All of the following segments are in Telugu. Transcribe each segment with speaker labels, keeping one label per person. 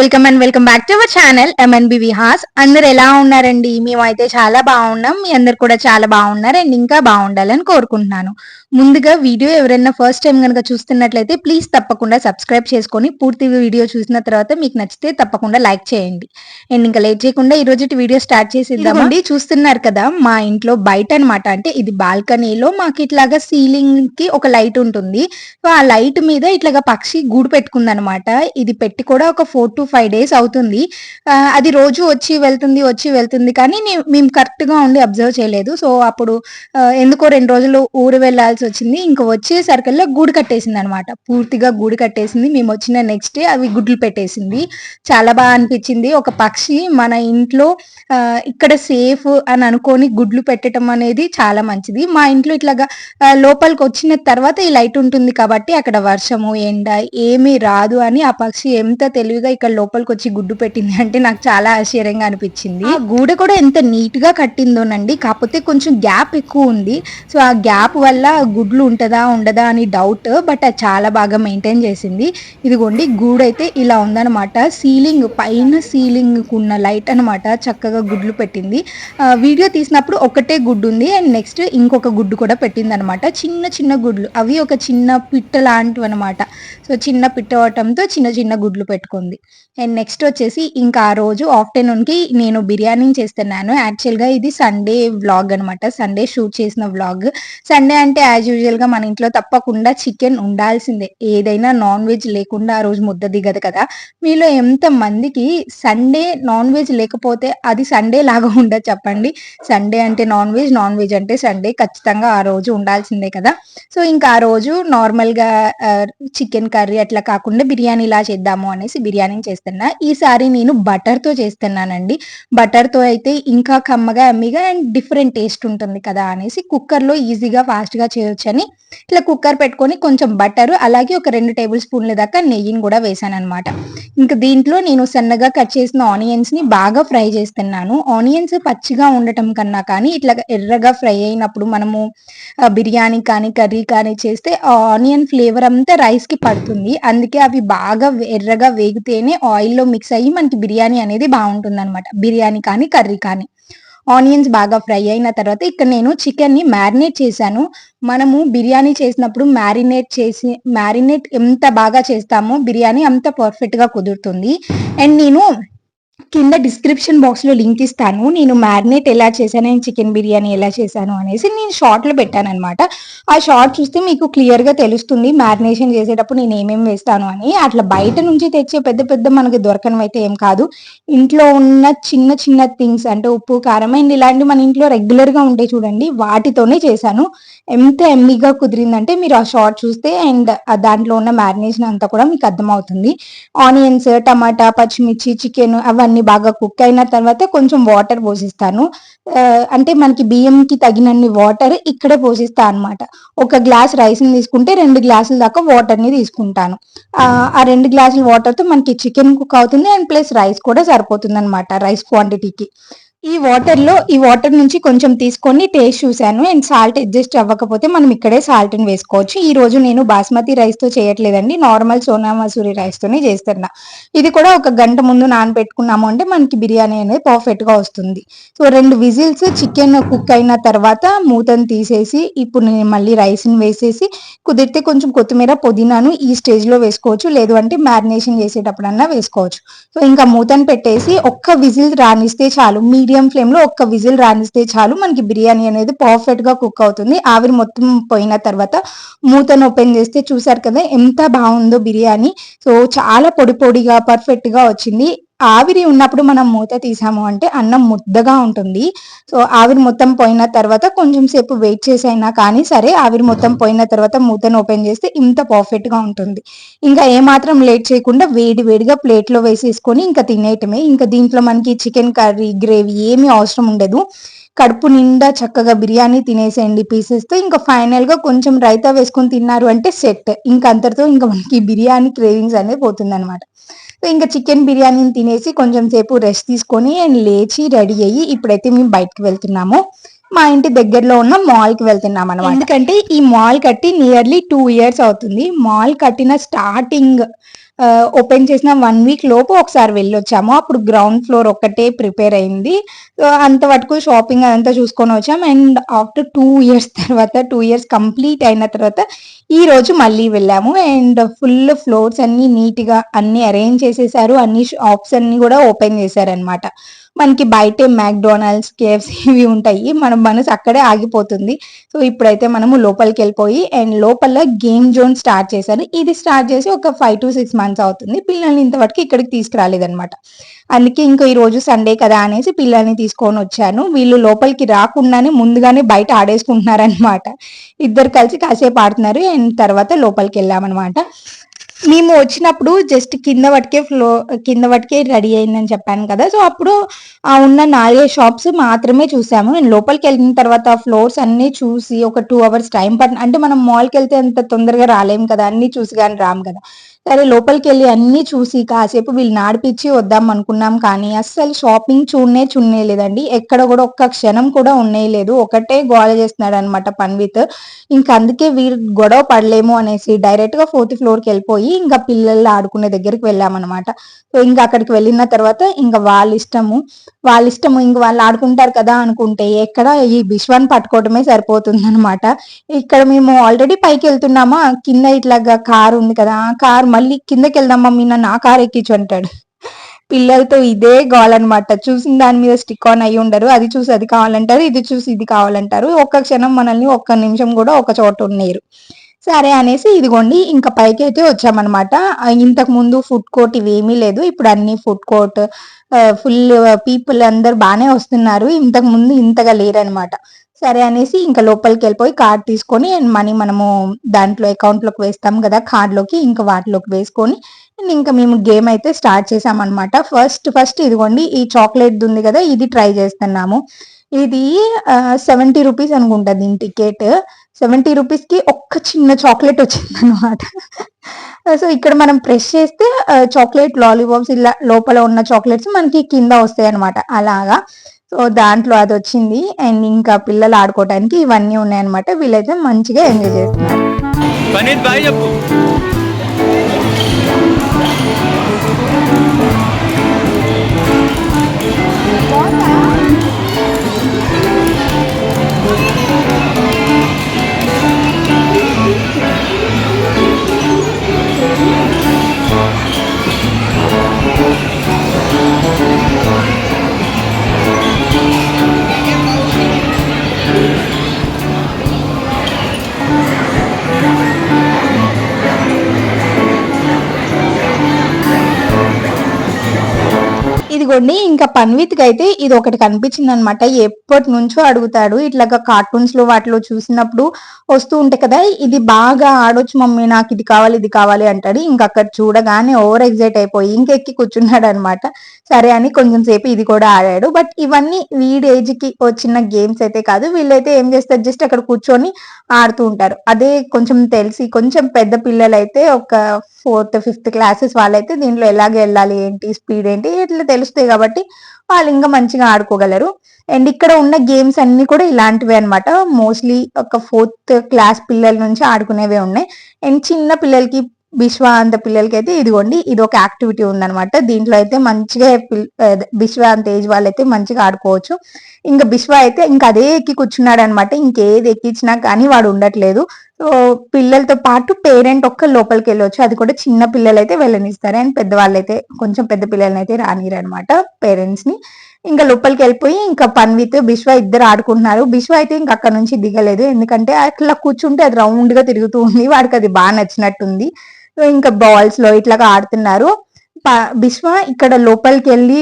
Speaker 1: Welcome and welcome back to our channel MNB Vihas అందరు ఎలా ఉన్నారండి? మేమైతే చాలా బాగున్నాం. మీ అందరు కూడా చాలా బాగున్నారు అండ్ ఇంకా బాగుండాలని కోరుకుంటున్నాను. ముందుగా వీడియో ఎవరైనా ఫస్ట్ టైం కనుక చూస్తున్నట్లయితే ప్లీజ్ తప్పకుండా సబ్స్క్రైబ్ చేసుకొని పూర్తి వీడియో చూసిన తర్వాత మీకు నచ్చితే తప్పకుండా లైక్ చేయండి. అండ్ ఇంకా లేట్ చేయకుండా ఈ రోజు వీడియో స్టార్ట్ చేసి చూస్తున్నారు కదా మా ఇంట్లో బయట అనమాట అంటే ఇది బాల్కనీలో మాకు ఇట్లాగా సీలింగ్కి ఒక లైట్ ఉంటుంది. సో ఆ లైట్ మీద ఇట్లాగా పక్షి గూడు పెట్టుకుంది అనమాట ఇది పెట్టి కూడా ఒక ఫోర్ టు ఫైవ్ డేస్ అవుతుంది. అది రోజు వచ్చి వెళ్తుంది వచ్చి వెళ్తుంది కానీ మేము కరెక్ట్గా ఉండి అబ్జర్వ్ చేయలేదు. సో అప్పుడు ఎందుకో రెండు రోజులు ఊరు వెళ్ళాల్సి వచ్చింది. ఇంకా వచ్చేసరికల్లా గూడు కట్టేసింది అనమాట పూర్తిగా గూడు కట్టేసింది. మేము వచ్చిన నెక్స్ట్ డే అవి గుడ్లు పెట్టేసింది. చాలా బాగా అనిపించింది. ఒక పక్షి మన ఇంట్లో ఇక్కడ సేఫ్ అని అనుకొని గుడ్లు పెట్టడం అనేది చాలా మంచిది. మా ఇంట్లో ఇట్లాగా లోపలికి వచ్చిన తర్వాత ఈ లైట్ ఉంటుంది కాబట్టి అక్కడ వర్షము ఎండ ఏమీ రాదు అని ఆ పక్షి ఎంత తెలివిగా ఇక్కడ లోపలికి వచ్చి గుడ్డు పెట్టింది అంటే నాకు చాలా ఆశ్చర్యంగా అనిపించింది. ఆ గూడ కూడా ఎంత నీట్గా కట్టిందోనండి. కాకపోతే కొంచెం గ్యాప్ ఎక్కువ ఉంది. సో ఆ గ్యాప్ వల్ల గుడ్లు ఉంటుందా ఉండదా అని డౌట్. బట్ అది చాలా బాగా మెయింటైన్ చేసింది. ఇదిగోండి గూడు అయితే ఇలా ఉందన్నమాట. సీలింగ్ పైన సీలింగ్ ఉన్న లైట్ అన్నమాట చక్కగా గుడ్లు పెట్టింది. వీడియో తీసినప్పుడు ఒకటే గుడ్డు ఉంది అండ్ నెక్స్ట్ ఇంకొక గుడ్డు కూడా పెట్టింది అనమాట చిన్న చిన్న గుడ్లు. అవి ఒక చిన్న పిట్ట లాంటివి అనమాట సో చిన్న పిట్ట అవటంతో చిన్న చిన్న గుడ్లు పెట్టుకుంది. అండ్ నెక్స్ట్ వచ్చేసి ఇంకా ఆ రోజు ఆఫ్టర్నూన్కి నేను బిర్యానీ చేస్తున్నాను. యాక్చువల్గా ఇది సండే వ్లాగ్ అనమాట సండే షూట్ చేసిన వ్లాగ్ సండే అంటే యాజ్ యూజువల్గా మన ఇంట్లో తప్పకుండా చికెన్ ఉండాల్సిందే. ఏదైనా నాన్ వెజ్ లేకుండా ఆ రోజు ముద్ద దిగదు కదా. మీలో ఎంత మందికి సండే నాన్ వెజ్ లేకపోతే అది సండే లాగా ఉండదు చెప్పండి. సండే అంటే నాన్ వెజ్ నాన్ వెజ్ అంటే సండే ఖచ్చితంగా ఆ రోజు ఉండాల్సిందే కదా. సో ఇంకా ఆ రోజు నార్మల్గా చికెన్ కర్రీ అట్లా కాకుండా బిర్యానీ ఇలా చేద్దాము అనేసి బిర్యానీ చేస్తాను చేస్తున్నా. ఈసారి నేను బటర్తో చేస్తున్నానండి. బటర్తో అయితే ఇంకా కమ్మగా అమ్మిగా అండ్ డిఫరెంట్ టేస్ట్ ఉంటుంది కదా అనేసి కుక్కర్లో ఈజీగా ఫాస్ట్గా చేయొచ్చని ఇట్లా కుక్కర్ పెట్టుకొని కొంచెం బటర్ అలాగే ఒక రెండు టేబుల్ స్పూన్ల దాకా నెయ్యిని కూడా వేసాను అనమాట ఇంకా దీంట్లో నేను సన్నగా కట్ చేసిన ఆనియన్స్ని బాగా ఫ్రై చేస్తున్నాను. ఆనియన్స్ పచ్చిగా ఉండటం కన్నా కానీ ఇట్లా ఎర్రగా ఫ్రై అయినప్పుడు మనము బిర్యానీ కానీ కర్రీ కానీ చేస్తే ఆ ఆనియన్ ఫ్లేవర్ అంతా రైస్కి పడుతుంది. అందుకే అవి బాగా ఎర్రగా వేగితేనే ఆయిల్లో మిక్స్ అయ్యి మనకి బిర్యానీ అనేది బాగుంటుంది అనమాట బిర్యానీ కానీ కర్రీ కానీ. ఆనియన్స్ బాగా ఫ్రై అయిన తర్వాత ఇక్కడ నేను చికెన్ని మ్యారినేట్ చేశాను. మనము బిర్యానీ చేసినప్పుడు మ్యారినేట్ చేసి మ్యారినేట్ ఎంత బాగా చేస్తామో బిర్యానీ అంత పర్ఫెక్ట్గా కుదురుతుంది. అండ్ నేను కింద డిస్క్రిప్షన్ బాక్స్లో లింక్ ఇస్తాను. నేను మ్యారినేట్ ఎలా చేశాను నేను చికెన్ బిర్యానీ ఎలా చేశాను అనేసి నేను షార్ట్లో పెట్టాను అనమాట ఆ షార్ట్ చూస్తే మీకు క్లియర్గా తెలుస్తుంది మ్యారినేషన్ చేసేటప్పుడు నేను ఏమేమి వేస్తాను అని. అట్లా బయట నుంచి తెచ్చే పెద్ద పెద్ద మనకి దొరకనివి అయితే ఏం కాదు. ఇంట్లో ఉన్న చిన్న చిన్న థింగ్స్ అంటే ఉప్పు కారం అండ్ ఇలాంటి మన ఇంట్లో రెగ్యులర్గా ఉంటాయి చూడండి వాటితోనే చేశాను. ఎంత ఎమ్మిగా కుదిరిందంటే మీరు ఆ షార్ట్ చూస్తే అండ్ దాంట్లో ఉన్న మ్యారినేషన్ అంతా కూడా మీకు అర్థమవుతుంది. ఆనియన్స్ టమాటా పచ్చిమిర్చి చికెన్ అవన్నీ బాగా కుక్ అయిన తర్వాత కొంచెం వాటర్ పోసిస్తాను. అంటే మనకి బియ్యంకి తగినన్ని వాటర్ ఇక్కడే పోసిస్తా అనమాట ఒక గ్లాస్ రైస్ని తీసుకుంటే రెండు గ్లాసుల దాకా వాటర్ని తీసుకుంటాను. ఆ రెండు గ్లాసుల వాటర్తో మనకి చికెన్ కుక్ అవుతుంది అండ్ ప్లస్ రైస్ కూడా సరిపోతుంది అనమాట రైస్ క్వాంటిటీకి. ఈ వాటర్లో ఈ వాటర్ నుంచి కొంచెం తీసుకొని టేస్ట్ చూశాను. అండ్ సాల్ట్ అడ్జస్ట్ అవ్వకపోతే మనం ఇక్కడే సాల్ట్ని వేసుకోవచ్చు. ఈ రోజు నేను బాస్మతి రైస్తో చేయట్లేదండి. నార్మల్ సోనా మసూరి రైస్ తోనే చేస్తున్నా. ఇది కూడా ఒక గంట ముందు నానబెట్టుకున్నాము అంటే మనకి బిర్యానీ అనేది పర్ఫెక్ట్గా వస్తుంది. సో రెండు విజిల్స్ చికెన్ కుక్ అయిన తర్వాత మూతను తీసేసి ఇప్పుడు నేను మళ్ళీ రైస్ని వేసేసి కుదిరితే కొంచెం కొత్తిమీర పుదీనాను ఈ స్టేజ్లో వేసుకోవచ్చు. లేదు అంటే మ్యారినేషన్ చేసేటప్పుడన్నా వేసుకోవచ్చు. సో ఇంకా మూతను పెట్టేసి ఒక్క విజిల్ రానిస్తే చాలు. మీడియం ఫ్లేమ్లో ఒక్క విజిల్ రానిస్తే చాలు. మనకి బిర్యానీ అనేది పర్ఫెక్ట్గా కుక్ అవుతుంది. ఆవిరి మొత్తం పోయిన తర్వాత మూతను ఓపెన్ చేస్తే చూసారు కదా ఎంత బాగుందో బిర్యానీ. సో చాలా పొడి పొడిగా పర్ఫెక్ట్గా వచ్చింది. ఆవిరి ఉన్నప్పుడు మనం మూత తీసాము అంటే అన్నం ముద్దగా ఉంటుంది. సో ఆవిరి మొత్తం పోయిన తర్వాత కొంచెం సేపు వెయిట్ చేసైనా కానీ సరే ఆవిరి మొత్తం పోయిన తర్వాత మూతను ఓపెన్ చేస్తే ఇంత పర్ఫెక్ట్గా ఉంటుంది. ఇంకా ఏమాత్రం లేట్ చేయకుండా వేడి వేడిగా ప్లేట్లో వేసేసుకొని ఇంకా తినేయటమే. ఇంకా దీంట్లో మనకి చికెన్ కర్రీ గ్రేవీ ఏమీ అవసరం ఉండదు. కడుపు నిండా చక్కగా బిర్యానీ తినేసేయండి పీసెస్తో. ఇంకా ఫైనల్గా కొంచెం రైతా వేసుకొని తిన్నారు అంటే సెట్ ఇంకా అంతటితో ఇంకా మనకి బిర్యానీ క్రేవింగ్స్ అనేది పోతుంది అనమాట సో ఇంకా చికెన్ బిర్యానీని తినేసి కొంచెం సేపు రెస్ట్ తీసుకొని అండ్ లేచి రెడీ అయ్యి ఇప్పుడైతే మేము బయటకు వెళ్తున్నాము. మా ఇంటి దగ్గరలో ఉన్న మాల్కి వెళ్తున్నాం అనమాట ఎందుకంటే ఈ మాల్ కట్టి నియర్లీ టూ ఇయర్స్ అవుతుంది. మాల్ కట్టిన స్టార్టింగ్ ఓపెన్ చేసిన వన్ వీక్ లోపు ఒకసారి వెళ్ళొచ్చాము. అప్పుడు గ్రౌండ్ ఫ్లోర్ ఒక్కటే ప్రిపేర్ అయింది. అంత వరకు షాపింగ్ అదంతా చూసుకొని వచ్చాం అండ్ ఆఫ్టర్ టూ ఇయర్స్ తర్వాత టూ ఇయర్స్ కంప్లీట్ అయిన తర్వాత ఈ రోజు మళ్ళీ వెళ్ళాము. అండ్ ఫుల్ ఫ్లోర్స్ అన్ని నీట్గా అన్ని అరేంజ్ చేసేసారు. అన్ని షాప్స్ అన్ని కూడా ఓపెన్ చేశారనమాట మనకి బయటే మ్యాక్డొనాల్డ్స్ కేఫ్స్ ఇవి ఉంటాయి. మన మనసు అక్కడే ఆగిపోతుంది. సో ఇప్పుడైతే మనము లోపలికి వెళ్ళిపోయి అండ్ లోపల గేమ్ జోన్ స్టార్ట్ చేశారు. ఇది స్టార్ట్ చేసి ఒక ఫైవ్ టు సిక్స్ మంత్స్ అవుతుంది. పిల్లల్ని ఇంతవరకు ఇక్కడికి తీసుకురాలేదనమాట అందుకే ఇంకా ఈ రోజు సండే కదా అనేసి పిల్లల్ని తీసుకొని వచ్చాను. వీళ్ళు లోపలికి రాకుండానే ముందుగానే బయట ఆడేసుకుంటున్నారనమాట ఇద్దరు కలిసి కాసేపు ఆడుతున్నారు అండ్ తర్వాత లోపలికి వెళ్ళామన్నమాట. మేము వచ్చినప్పుడు జస్ట్ కింద వాటికే ఫ్లో కింద వాటికే రెడీ అయిందని చెప్పాను కదా. సో అప్పుడు ఆ ఉన్న నాలుగే షాప్స్ మాత్రమే చూసాము. నేను లోపలికి వెళ్ళిన తర్వాత ఫ్లోర్స్ అన్ని చూసి ఒక టూ అవర్స్ టైం పట్టిన అంటే మనం మాల్కి వెళ్తే అంత తొందరగా రాలేము కదా. అన్ని చూసి కానీ రాము కదా. సరే లోపలికి వెళ్ళి అన్ని చూసి కాసేపు వీళ్ళు నాడిపించి వద్దాం అనుకున్నాం కానీ అస్సలు షాపింగ్ చూడనే చూడనే లేదండి ఎక్కడ కూడా ఒక్క క్షణం కూడా ఉండే లేదు ఒకటే గోడ చేస్తున్నాడు అనమాట పన్విత్. ఇంకా అందుకే వీరు గొడవ పడలేము అనేసి డైరెక్ట్గా ఫోర్త్ ఫ్లోర్కి వెళ్ళిపోయి ఇంకా పిల్లలు ఆడుకునే దగ్గరికి వెళ్ళామన్నమాట. సో ఇంకా అక్కడికి వెళ్ళిన తర్వాత ఇంకా వాళ్ళ ఇష్టము వాళ్ళ ఇష్టము ఇంక వాళ్ళు ఆడుకుంటారు కదా అనుకుంటే ఎక్కడ ఈ విశ్వాన్ని పట్టుకోవటమే సరిపోతుంది అనమాట ఇక్కడ మేము ఆల్రెడీ పైకి వెళ్తున్నామా కింద ఇట్లాగా కార్ ఉంది కదా కార్ మళ్ళీ కిందకి వెళ్దాం మమ్మీ నన్ను ఆ కార్ ఎక్కించు అంటాడు. పిల్లలతో ఇదే కావాలన్నమాట చూసిన దాని మీద స్టిక్ ఆన్ అయ్యి ఉండరు. అది చూసి అది కావాలంటారు ఇది చూసి ఇది కావాలంటారు. ఒక్క క్షణం మనల్ని ఒక్క నిమిషం కూడా ఒక చోట ఉన్నారు సరే అనేసి ఇదిగోండి ఇంకా పైకి అయితే వచ్చామన్నమాట ఇంతకు ముందు ఫుడ్ కోర్ట్ ఇవేమీ లేదు. ఇప్పుడు అన్ని ఫుడ్ కోర్ట్ ఫుల్ పీపుల్ అందరు బాగానే వస్తున్నారు. ఇంతకు ముందు ఇంతగా లేరనమాట సరే అనేసి ఇంకా లోపలికి వెళ్ళిపోయి కార్డ్ తీసుకొని మనీ మనము దాంట్లో అకౌంట్లోకి వేస్తాం కదా కార్డ్లోకి ఇంకా వాటిలోకి వేసుకొని అండ్ ఇంకా మేము గేమ్ అయితే స్టార్ట్ చేసామన్నమాట ఫస్ట్ ఫస్ట్ ఇదిగోండి ఈ చాక్లెట్ ఉంది కదా ఇది ట్రై చేస్తున్నాము. ఇది సెవెంటీ రూపీస్ అనుకుంటా దీని టికెట్ సెవెంటీ రూపీస్కి ఒక్క చిన్న చాక్లెట్ వచ్చింది అనమాట సో ఇక్కడ మనం ప్రెస్ చేస్తే చాక్లెట్ లాలీపాప్స్ ఇలా లోపల ఉన్న చాక్లెట్స్ మనకి కింద వస్తాయి అనమాట అలాగా. సో దాంట్లో అది వచ్చింది. అండ్ ఇంకా పిల్లలు ఆడుకోవడానికి ఇవన్నీ ఉన్నాయన్నమాట. వీళ్ళైతే మంచిగా ఎంజాయ్ చేస్తున్నారు. ఇదిగోండి ఇంకా పన్విత్కి అయితే ఇది ఒకటి కనిపించింది అనమాట ఎప్పటి నుంచో అడుగుతాడు ఇట్లాగా కార్టూన్స్లో వాటిలో చూసినప్పుడు వస్తూ ఉంటాయి కదా ఇది బాగా ఆడొచ్చు మమ్మీ నాకు ఇది కావాలి ఇది కావాలి అంటాడు. ఇంకా అక్కడ చూడగానే ఓవర్ ఎగ్జైట్ అయిపోయి ఇంకెక్కి కూర్చున్నాడు అనమాట సరే అని కొంచెం సేపు ఇది కూడా ఆడాడు. బట్ ఇవన్నీ వీడి ఏజ్కి వచ్చిన గేమ్స్ అయితే కాదు వీళ్ళైతే ఏం చేస్తారు జస్ట్ అక్కడ కూర్చొని ఆడుతూ ఉంటారు. అదే కొంచెం తెలిసి కొంచెం పెద్ద పిల్లలు అయితే ఒక ఫోర్త్ ఫిఫ్త్ క్లాసెస్ వాళ్ళైతే దీంట్లో ఎలాగ వెళ్ళాలి ఏంటి స్పీడ్ ఏంటి ఇట్లా తెలుసు. తెలుస్తాయి కాబట్టి వాళ్ళు ఇంకా మంచిగా ఆడుకోగలరు. అండ్ ఇక్కడ ఉన్న గేమ్స్ అన్ని కూడా ఇలాంటివే అనమాట మోస్ట్లీ ఒక ఫోర్త్ క్లాస్ పిల్లల నుంచి ఆడుకునేవే ఉన్నాయి. అండ్ చిన్న పిల్లలకి విశ్వ అంత పిల్లలకి అయితే ఇదిగోండి ఇది ఒక యాక్టివిటీ ఉందనమాట దీంట్లో అయితే మంచిగా విశ్వ అంత ఏజ్ వాళ్ళైతే మంచిగా ఆడుకోవచ్చు. ఇంకా బిశ్వ అయితే ఇంకా అదే ఎక్కి కూర్చున్నాడు అనమాట ఇంకేది ఎక్కించినా కానీ వాడు ఉండట్లేదు. సో పిల్లలతో పాటు పేరెంట్ ఒక్క లోపలికి వెళ్ళవచ్చు అది కూడా చిన్న పిల్లలు అయితే వెళ్ళనిస్తారు. అండ్ పెద్దవాళ్ళు అయితే కొంచెం పెద్ద పిల్లలని అయితే రానిరు అనమాట పేరెంట్స్ని ఇంకా లోపలికి వెళ్ళిపోయి ఇంకా పన్విత్ బిశ్వ ఇద్దరు ఆడుకుంటున్నారు. బిశ్వ అయితే ఇంకా అక్కడ నుంచి దిగలేదు. ఎందుకంటే అట్లా కూర్చుంటే అది రౌండ్గా తిరుగుతూ ఉంది. వాడికి అది బాగా నచ్చినట్టుంది. సో ఇంకా బాల్స్లో ఇట్లాగా ఆడుతున్నారు. బిశ్వ ఇక్కడ లోపలికి వెళ్ళి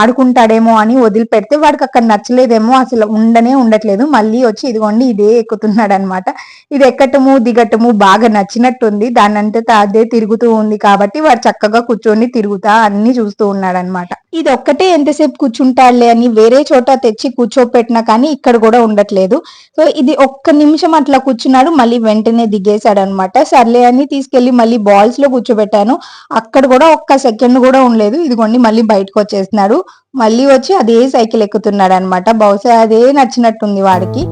Speaker 1: ఆడుకుంటాడేమో అని వదిలిపెడితే వాడికి అక్కడ నచ్చలేదేమో అసలు ఉండనే ఉండట్లేదు. మళ్ళీ వచ్చి ఇదిగోండి ఇదే ఎక్కుతున్నాడు అనమాట ఇది ఎక్కటము దిగటము బాగా నచ్చినట్టుంది. దాని అంతా అదే తిరుగుతూ ఉంది కాబట్టి వాడు చక్కగా కూర్చొని తిరుగుతా అన్ని చూస్తూ ఉన్నాడు అనమాట ఇది ఒక్కటే ఎంతసేపు కూర్చుంటాడులే అని వేరే చోట తెచ్చి కూర్చోపెట్టినా కానీ ఇక్కడ కూడా ఉండట్లేదు. సో ఇది ఒక్క నిమిషం అట్లా కూర్చున్నాడు మళ్ళీ వెంటనే దిగేశాడు అనమాట సర్లే అని తీసుకెళ్ళి మళ్ళీ బాల్స్లో కూర్చోబెట్టాను. అక్కడ కూడా ఒక్క సెకండ్ కూడా ఉండలేదు. ఇదిగోండి మళ్ళీ బయటకు వచ్చేస్తున్నాడు. మళ్ళీ వచ్చి అదే సైకిల్ ఎక్కుతున్నాడు అనమాట బహుశా అదే నచ్చినట్టుంది వాడికి.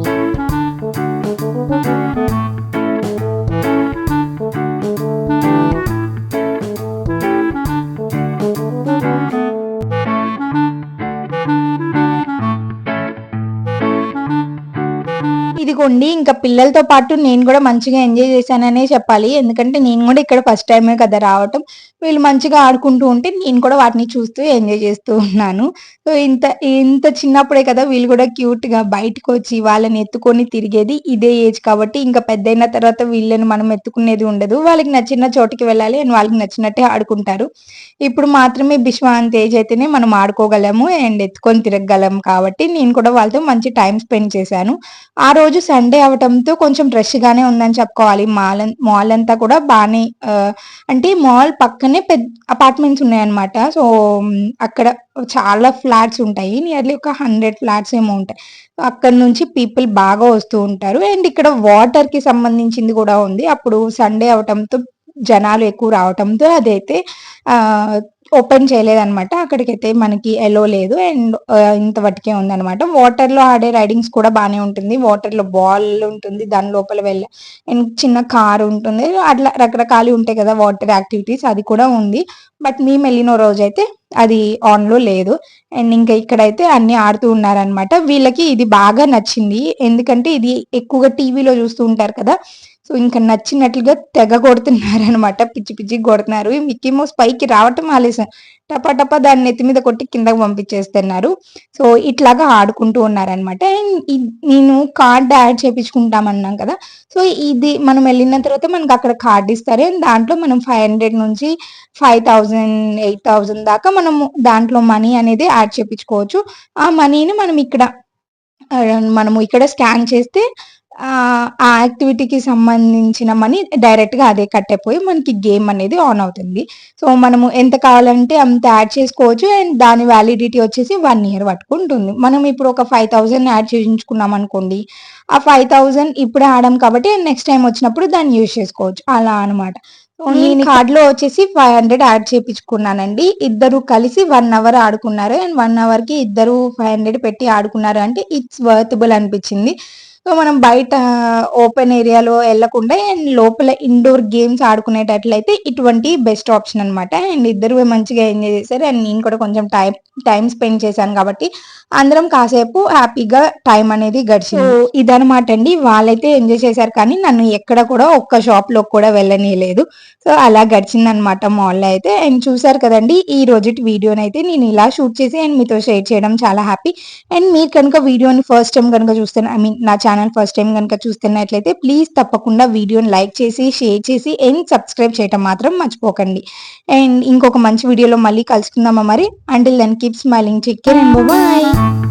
Speaker 1: ఇదిగోండి ఇంకా పిల్లలతో పాటు నేను కూడా మంచిగా ఎంజాయ్ చేశాననే చెప్పాలి. ఎందుకంటే నేను కూడా ఇక్కడ ఫస్ట్ టైమే కదా రావటం. వీళ్ళు మంచిగా ఆడుకుంటూ ఉంటే నేను కూడా వాటిని చూస్తూ ఎంజాయ్ చేస్తూ ఉన్నాను. సో ఇంత ఇంత చిన్నప్పుడే కదా వీళ్ళు కూడా క్యూట్గా బయటకు వచ్చి వాళ్ళని ఎత్తుకొని తిరిగేది ఇదే ఏజ్ కాబట్టి ఇంకా పెద్దయిన తర్వాత వీళ్ళని మనం ఎత్తుకునేది ఉండదు. వాళ్ళకి నచ్చిన చోటికి వెళ్ళాలి అండ్ వాళ్ళకి నచ్చినట్టే ఆడుకుంటారు. ఇప్పుడు మాత్రమే బిశ్వ అంత ఏజ్ అయితేనే మనం ఆడుకోగలము అండ్ ఎత్తుకొని తిరగగలం కాబట్టి నేను కూడా వాళ్ళతో మంచి టైం స్పెండ్ చేశాను. ఆ రోజు సండే అవటంతో కొంచెం రష్ గానే ఉందని చెప్పుకోవాలి. మాల్ మాల్ అంతా కూడా బాగానే అంటే మాల్ పక్కనే పెద్ద అపార్ట్మెంట్స్ ఉన్నాయన్నమాట. సో అక్కడ చాలా ఫ్లాట్స్ ఉంటాయి. నియర్లీ ఒక హండ్రెడ్ ఫ్లాట్స్ ఏమో ఉంటాయి. అక్కడ నుంచి పీపుల్ బాగా వస్తూ ఉంటారు. అండ్ ఇక్కడ వాటర్కి సంబంధించింది కూడా ఉంది. అప్పుడు సండే అవటంతో జనాలు ఎక్కువ రావటంతో అదైతే ఓపెన్ చేయలేదన్నమాట. అక్కడికైతే మనకి ఎలో లేదు. అండ్ ఇంత వరకే ఉందన్నమాట. వాటర్లో ఆడే రైడింగ్స్ కూడా బాగానే ఉంటుంది. వాటర్లో బాల్ ఉంటుంది. దాని లోపల వెళ్ళ అండ్ చిన్న కార్ ఉంటుంది. అట్లా రకరకాలు ఉంటాయి కదా వాటర్ యాక్టివిటీస్ అది కూడా ఉంది. బట్ మేము వెళ్ళిన రోజు అయితే అది ఆన్లో లేదు. అండ్ ఇంకా ఇక్కడైతే అన్ని ఆడుతూ ఉన్నారనమాట వీళ్ళకి ఇది బాగా నచ్చింది. ఎందుకంటే ఇది ఎక్కువగా టీవీలో చూస్తూ ఉంటారు కదా. ఇంకా నచ్చినట్లుగా తెగ కొడుతున్నారు అనమాట పిచ్చి పిచ్చి కొడుతున్నారు. మిక్కీ మౌస్ పైకి రావటం ఆలస్యం. టపా టపా దాన్ని నెత్తి మీద కొట్టి కిందకు పంపించేస్తున్నారు. సో ఇట్లాగా ఆడుకుంటూ ఉన్నారనమాట అండ్ నేను కార్డ్ యాడ్ చేపించుకుంటామన్నాం కదా. సో ఇది మనం వెళ్ళిన తర్వాత మనకు అక్కడ కార్డ్ ఇస్తారు. అండ్ దాంట్లో మనం ఫైవ్ హండ్రెడ్ నుంచి ఫైవ్ థౌజండ్ ఎయిట్ థౌజండ్ దాకా మనము దాంట్లో మనీ అనేది యాడ్ చేపించుకోవచ్చు. ఆ మనీని మనం ఇక్కడ మనము ఇక్కడ స్కాన్ చేస్తే ఆ యాక్టివిటీకి సంబంధించిన మనీ డైరెక్ట్‌గా అదే కట్ అయిపోయి మనకి గేమ్ అనేది ఆన్ అవుతుంది. సో, మనము ఎంత కావాలంటే అంత యాడ్ చేసుకోవచ్చు. అండ్ దాని వ్యాలిడిటీ వచ్చేసి వన్ ఇయర్ ఉంటుంది. మనం ఇప్పుడు ఒక ఫైవ్ థౌసండ్ యాడ్ చేయించుకున్నాం అనుకోండి. ఆ ఫైవ్ థౌసండ్ ఇప్పుడే ఆడాం కాబట్టి నెక్స్ట్ టైమ్ వచ్చినప్పుడు దాన్ని యూజ్ చేసుకోవచ్చు. అలా అనమాట. నేను కార్డ్‌లో వచ్చేసి ఫైవ్ హండ్రెడ్ యాడ్ చేపించుకున్నానండి. ఇద్దరు కలిసి వన్ అవర్ ఆడుకున్నారు. అండ్ వన్ అవర్‌కి ఇద్దరు ఫైవ్ హండ్రెడ్ పెట్టి ఆడుకున్నారు అంటే ఇట్స్ వర్తబుల్ అనిపించింది. సో మనం బయట ఓపెన్ ఏరియాలో వెళ్ళకుండా అండ్ లోపల ఇండోర్ గేమ్స్ ఆడుకునేటట్లయితే ఇటువంటి బెస్ట్ ఆప్షన్ అనమాట అండ్ ఇద్దరు మంచిగా ఎంజాయ్ చేశారు. అండ్ నేను కూడా కొంచెం టైం టైం స్పెండ్ చేశాను కాబట్టి అందరం కాసేపు హ్యాపీగా టైం అనేది గడిచింది. ఇదనమాట అండి. వాళ్ళైతే ఎంజాయ్ చేశారు కానీ నన్ను ఎక్కడ కూడా ఒక్క షాప్లో కూడా వెళ్ళనీయలేదు. సో అలా గడిచిందనమాట మాల్లో అయితే. అండ్ చూసారు కదండి ఈ రోజు వీడియోని అయితే నేను ఇలా షూట్ చేసి అండ్ మీతో షేర్ చేయడం చాలా హ్యాపీ అండ్ మీరు కనుక వీడియోని ఫస్ట్ టైం కనుక చూస్తే ఐ మీన్ నా ఛానల్ ఫస్ట్ టైం కనుక చూస్తున్నట్లయితే ప్లీజ్ తప్పకుండా వీడియోని లైక్ చేసి షేర్ చేసి అండ్ సబ్స్క్రైబ్ చేయటం మాత్రం మర్చిపోకండి. అండ్ ఇంకొక మంచి వీడియోలో మళ్ళీ కలుసుకుందామా మరి? Until then keep smiling check bye